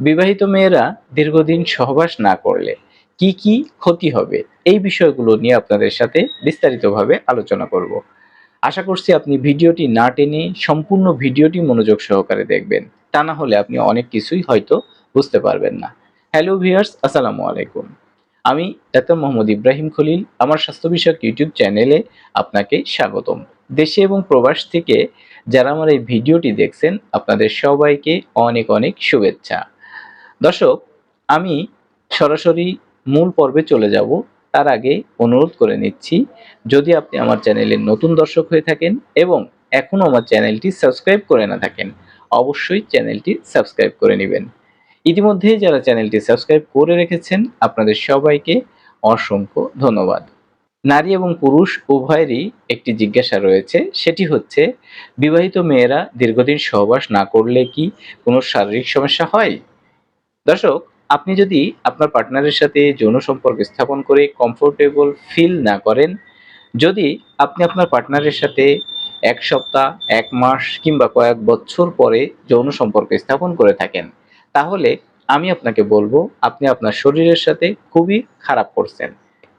বিবাহিত মেয়েরা দীর্ঘদিন সহবাস না করলে কি কি ক্ষতি হবে? এই বিষয়গুলো নিয়ে আপনাদের সাথে বিস্তারিতভাবে আলোচনা করব। আশা করছি আপনি ভিডিওটি না টেনে সম্পূর্ণ ভিডিওটি মনোযোগ সহকারে দেখবেন। তা না হলে আপনি অনেক কিছুই হয়তো বুঝতে পারবেন না। হ্যালো ভিয়ার্স আসসালামু আলাইকুম। আমি ডাক্তার মোহাম্মদ ইব্রাহিম খলিল, আমার স্বাস্থ্য বিষয়ক ইউটিউব চ্যানেলে আপনাকে স্বাগতম। দেশে এবং প্রবাস থেকে যারা আমার এই ভিডিওটি দেখছেন, আপনাদের সবাইকে অনেক অনেক শুভেচ্ছা। দর্শক, আমি সরাসরি মূল পর্বে চলে যাব। তার আগে অনুরোধ করে নিচ্ছি, যদি আপনি আমার চ্যানেলের নতুন দর্শক হয়ে থাকেন এবং এখনও আমার চ্যানেলটি সাবস্ক্রাইব করে না থাকেন, অবশ্যই চ্যানেলটি সাবস্ক্রাইব করে নেবেন। ইতিমধ্যে যারা চ্যানেলটি সাবস্ক্রাইব করে রেখেছেন, আপনাদের সবাইকে অসংখ্য ধন্যবাদ। নারী এবং পুরুষ উভয়েরই একটি জিজ্ঞাসা রয়েছে, সেটি হচ্ছে, বিবাহিত মেয়েরা দীর্ঘদিন সহবাস না করলে কি কোনো শারীরিক সমস্যা হয়? দর্শক, আপনি যদি আপনার পার্টনারের সাথে যৌন সম্পর্ক স্থাপন করে কমফোর্টেবল ফিল না করেন, যদি আপনি আপনার পার্টনারের সাথে এক সপ্তাহ, এক মাস কিংবা কয়েক বছর পরে যৌন সম্পর্ক স্থাপন করে থাকেন, তাহলে আমি আপনাকে বলব, আপনি আপনার শরীরের সাথে খুবই খারাপ করছেন।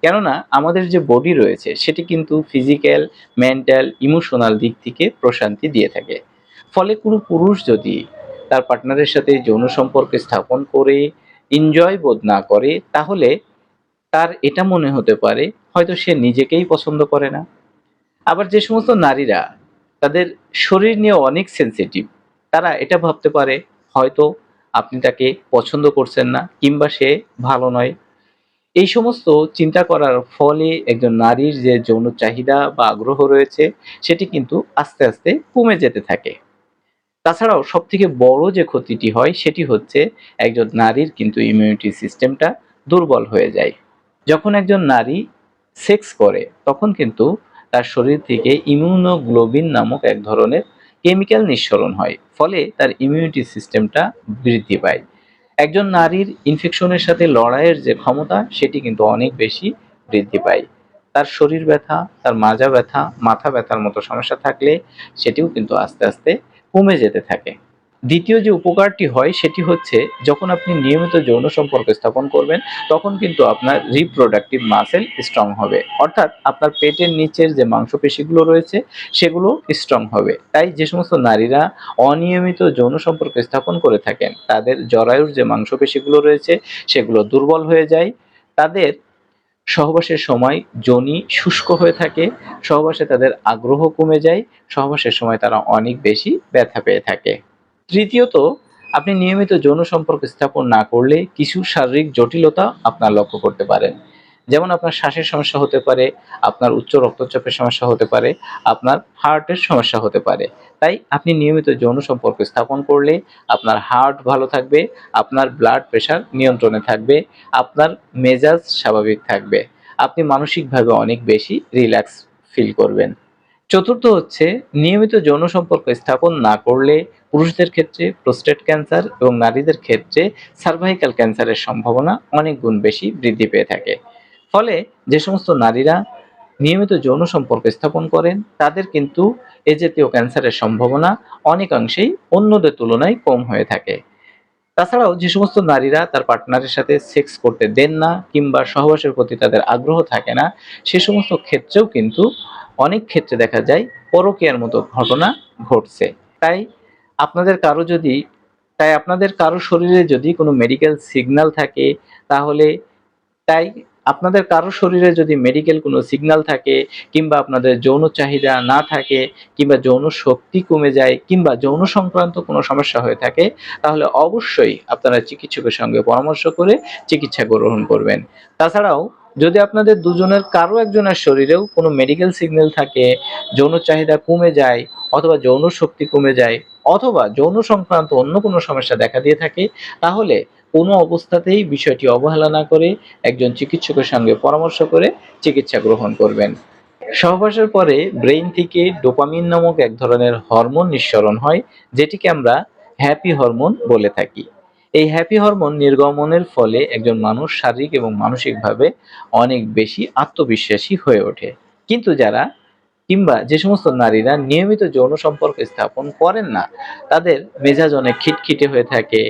কেননা আমাদের যে বডি রয়েছে, সেটি কিন্তু ফিজিক্যাল মেন্টাল ইমোশনাল দিক থেকে প্রশান্তি দিয়ে থাকে। ফলে কোনো পুরুষ যদি তার পার্টনারের সাথে যৌন সম্পর্ক স্থাপন করে এনজয় বোধ না করে, তাহলে তার এটা মনে হতে পারে হয়তো সে নিজেকেই পছন্দ করে না। আবার যে সমস্ত নারীরা তাদের শরীর নিয়ে অনেক সেনসিটিভ তারা এটা ভাবতে পারে, হয়তো আপনি তাকে পছন্দ করছেন না কিংবা সে ভালো নয়। এই সমস্ত চিন্তা করার ফলে একজন নারীর যে যৌন চাহিদা বা আগ্রহ রয়েছে, সেটি কিন্তু আস্তে আস্তে কমে যেতে থাকে। তাছাড়াও সব থেকে বড় যে ক্ষতিটি হয় সেটি হচ্ছে একজন নারীর কিন্তু ইমিউনিটি সিস্টেমটা দুর্বল হয়ে যায়। যখন একজন নারী সেক্স করে, তখন কিন্তু তার শরীর থেকে ইমিউনোগ্লোবিন নামক এক ধরনের কেমিক্যাল নিঃসরণ হয়, ফলে তার ইমিউনিটি সিস্টেমটা বৃদ্ধি পায়। একজন নারীর ইনফেকশনের সাথে লড়াইয়ের যে ক্ষমতা, সেটি কিন্তু অনেক বেশি বৃদ্ধি পায়। তার শরীর ব্যথা, তার মাজা ব্যথা, মাথা ব্যথার মতো সমস্যা থাকলে সেটিও কিন্তু আস্তে আস্তে কমে যেতে থাকে। দ্বিতীয় যে উপকারটি হয় সেটি হচ্ছে যখন আপনি নিয়মিত যৌন সম্পর্ক স্থাপন করবেন, তখন কিন্তু আপনার রিপ্রোডাক্টিভ মাসেল স্ট্রং হবে। অর্থাৎ আপনার পেটের নিচের যে মাংসপেশিগুলো রয়েছে, সেগুলো স্ট্রং হবে। তাই যে সমস্ত নারীরা অনিয়মিত যৌন সম্পর্ক স্থাপন করে থাকেন, তাদের জরায়ুর যে মাংসপেশিগুলো রয়েছে, সেগুলো দুর্বল হয়ে যায়। তাদের সহবাসের সময় যোনি শুষ্ক হয়ে থাকে, সহবাসে তাদের আগ্রহ কমে যায়, সহবাসের সময় তারা অনেক বেশি ব্যথা পেয়ে থাকে। তৃতীয়ত, আপনি নিয়মিত যৌন সম্পর্ক স্থাপন না করলে কিছু শারীরিক জটিলতা আপনার লক্ষ্য করতে পারেন যেমন আপনার শ্বাসের সমস্যা হতে পারে, আপনার উচ্চ রক্তচাপের সমস্যা হতে পারে, আপনার হার্টের সমস্যা হতে পারে। তাই আপনি নিয়মিত যৌন সম্পর্ক স্থাপন করলে আপনার হার্ট ভালো থাকবে, আপনার ব্লাড প্রেশার নিয়ন্ত্রণে থাকবে, আপনার মেজাজ স্বাভাবিক থাকবে। আপনি মানসিকভাবে অনেক বেশি রিল্যাক্স ফিল করবেন। চতুর্থ হচ্ছে, নিয়মিত যৌন সম্পর্ক স্থাপন না করলে পুরুষদের ক্ষেত্রে প্রোস্টেট ক্যান্সার এবং নারীদের ক্ষেত্রে সার্ভাইকাল ক্যান্সারের সম্ভাবনা অনেক গুণ বেশি বৃদ্ধি পেয়ে থাকে। ফলে যে সমস্ত নারীরা নিয়মিত যৌন সম্পর্ক স্থাপন করেন, তাদের কিন্তু এ জাতীয় ক্যান্সারের সম্ভাবনা অনেকাংশেই অন্যদের তুলনায় কম হয়ে থাকে। তাছাড়াও যে সমস্ত নারীরা তার পার্টনারের সাথে সেক্স করতে দেন না কিংবা সহবাসের প্রতি তাদের আগ্রহ থাকে না, সে সমস্ত ক্ষেত্রেও কিন্তু অনেক ক্ষেত্রে দেখা যায় পরকীয়ার মতো ঘটনা ঘটছে। তাই আপনাদের কারও যদি, তাই আপনাদের কারও শরীরে যদি কোনো মেডিকেল সিগন্যাল থাকে, তাহলে তাই আপনাদের কারও শরীরে যদি মেডিকেল কোনো সিগন্যাল থাকে, কিংবা আপনাদের যৌন চাহিদা না থাকে, কিংবা যৌন শক্তি কমে যায়, কিংবা যৌন সংক্রান্ত কোনো সমস্যা হয়ে থাকে, তাহলে অবশ্যই আপনারা চিকিৎসকের সঙ্গে পরামর্শ করে চিকিৎসা গ্রহণ করবেন। তাছাড়াও, যদি আপনাদের দুজনের কারও একজনের শরীরেও কোনো মেডিকেল সিগন্যাল থাকে, যৌন চাহিদা কমে যায়, অথবা যৌন শক্তি কমে যায়, অথবা যৌন সংক্রান্ত অন্য কোনো সমস্যা দেখা দিয়ে থাকে, তাহলে কোনো অবস্থাতেই বিষয়টি অবহেলা না করে একজন চিকিৎসকের সঙ্গে পরামর্শ করে চিকিৎসা গ্রহণ করবেন। সহবাসের পরে ব্রেইন থেকে ডোপামিন নামক এক ধরনের হরমোন নিঃসরণ হয়, যেটিকে আমরা হ্যাপি হরমোন বলে থাকি। এই হ্যাপি হরমোন নির্গমনের ফলে একজন মানুষ শারীরিক এবং মানসিকভাবে অনেক বেশি আত্মবিশ্বাসী হয়ে ওঠে। কিন্তু যারা কিংবা যে সমস্ত নারীরা নিয়মিত যৌন সম্পর্ক স্থাপন করেন না, তাদের মেজাজ অনেক খিটখিটে হয়ে থাকে,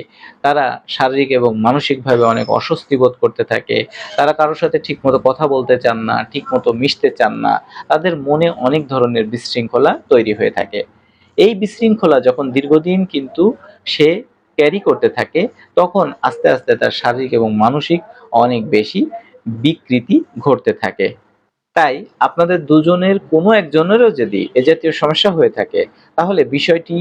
তারা শারীরিক এবং মানসিকভাবে অনেক অস্বস্তি বোধ করতে থাকে, তারা কারোর সাথে ঠিকমতো কথা বলতে চান না, ঠিকমতো মিশতে চান না, তাদের মনে অনেক ধরনের বিশৃঙ্খলা তৈরি হয়ে থাকে। এই বিশৃঙ্খলা যখন দীর্ঘদিন কিন্তু সে ক্যারি করতে থাকে, তখন আস্তে আস্তে তার শারীরিক এবং মানসিক অনেক বেশি বিকৃতি ঘটতে থাকে। তাই আপনাদের দুজনের কোনো একজনেরও যদি এ জাতীয় সমস্যা হয়ে থাকে, তাহলে বিষয়টি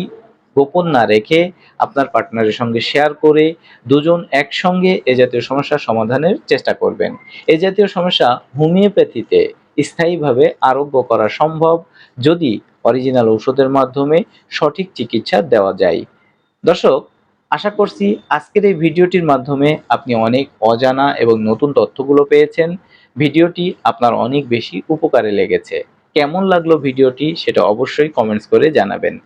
গোপন না রেখে আপনার পার্টনারের সঙ্গে শেয়ার করে দুজন একসঙ্গে এ জাতীয় সমস্যার সমাধানের চেষ্টা করবেন। এ জাতীয় সমস্যা হোমিওপ্যাথিতে স্থায়ীভাবে আরোগ্য করা সম্ভব যদি অরিজিনাল ঔষধের মাধ্যমে সঠিক চিকিৎসা দেওয়া যায়। দর্শক, আশা করছি আজকের এই ভিডিওটির মাধ্যমে আপনি অনেক অজানা এবং নতুন তথ্যগুলো পেয়েছেন। ভিডিওটি আপনার অনেক বেশি উপকারে লেগেছে। কেমন লাগল ভিডিওটি সেটা অবশ্যই কমেন্টস করে জানাবেন।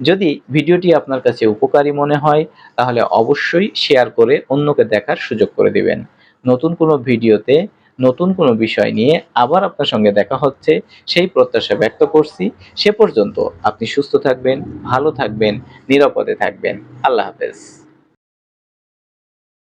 যদি ভিডিওটি আপনার কাছে উপকারী মনে হয়, তাহলে অবশ্যই শেয়ার করে অন্যকে দেখার সুযোগ করে দিবেন। নতুন কোনো ভিডিওতে নতুন কোনো বিষয় নিয়ে আবার আপনার সঙ্গে দেখা হচ্ছে, সেই প্রত্যাশা ব্যক্ত করছি। সে পর্যন্ত আপনি সুস্থ থাকবেন, ভালো থাকবেন, নিরাপদে থাকবেন। আল্লাহ হাফেজ।